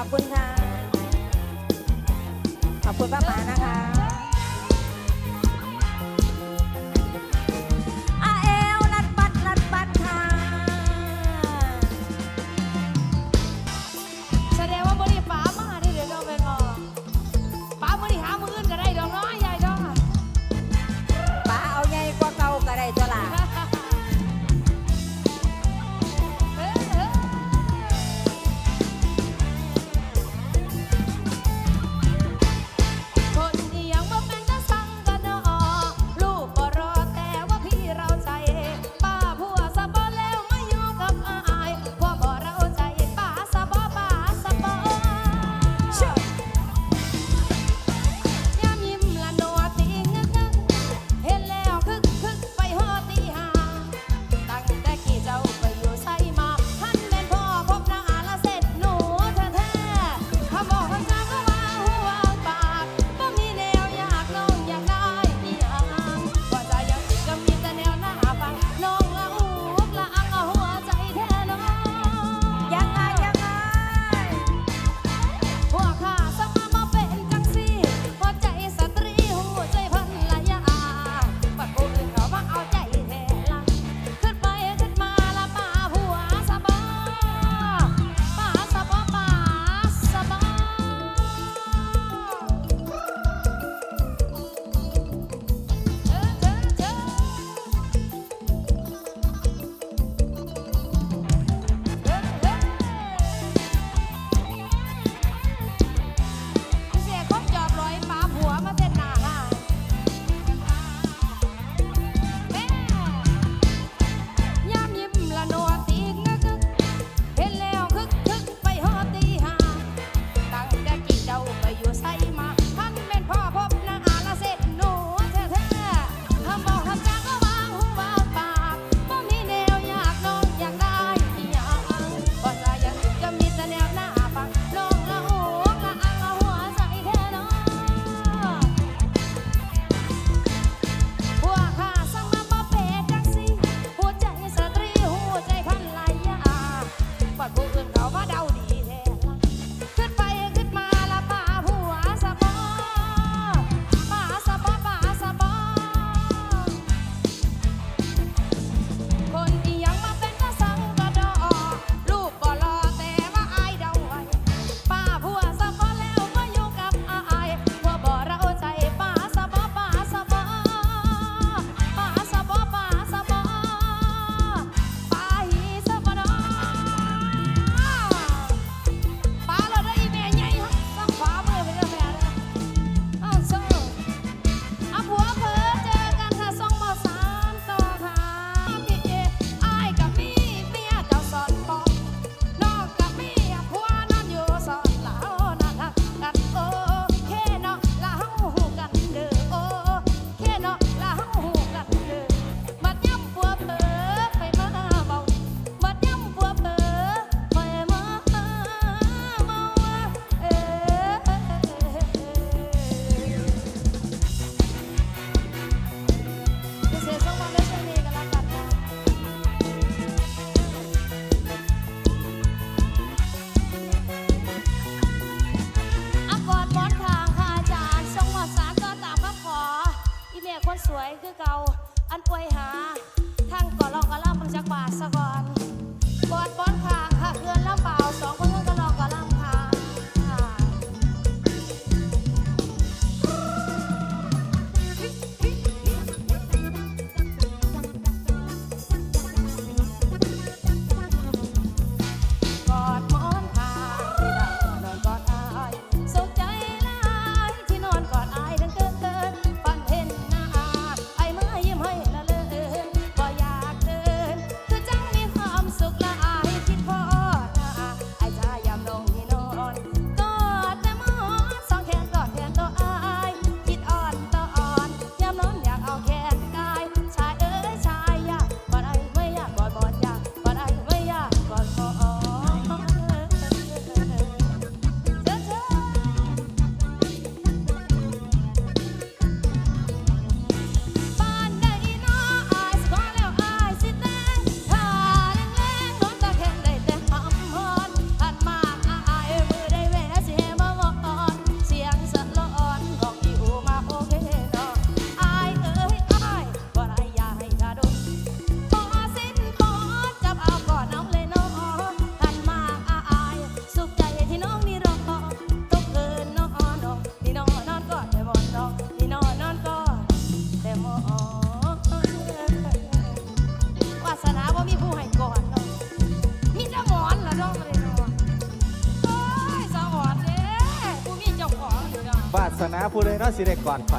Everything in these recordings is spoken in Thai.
ขอบคุณค่ะ ขอบคุณป้าป๋านะคะ สวยคือเก่าอันอวยหาทั้งก่อลองกะล่ำมึงจักบาสะก่อน สนาผู้ใดเนะสิได้กอดไฟ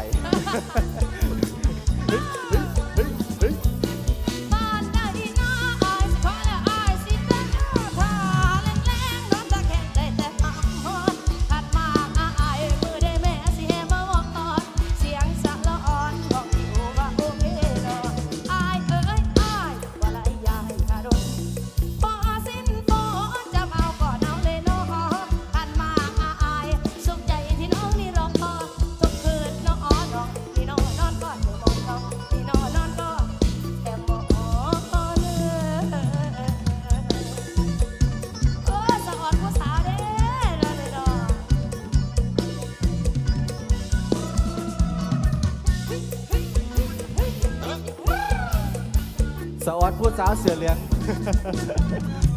สะออดผู้สาวเสือเหลือง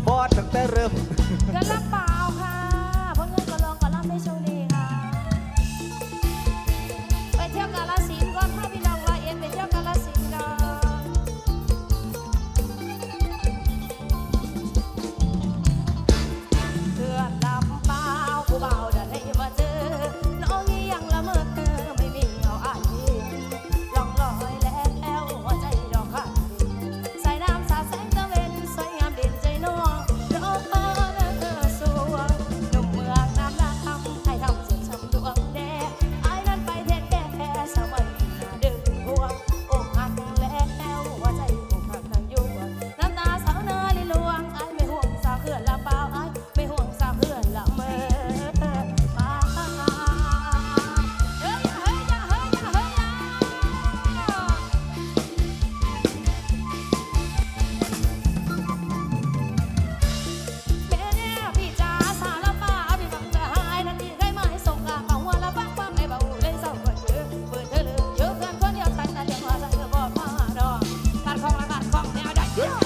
พอดตั้งแต่เริ่ม เดือนละบา Yeah!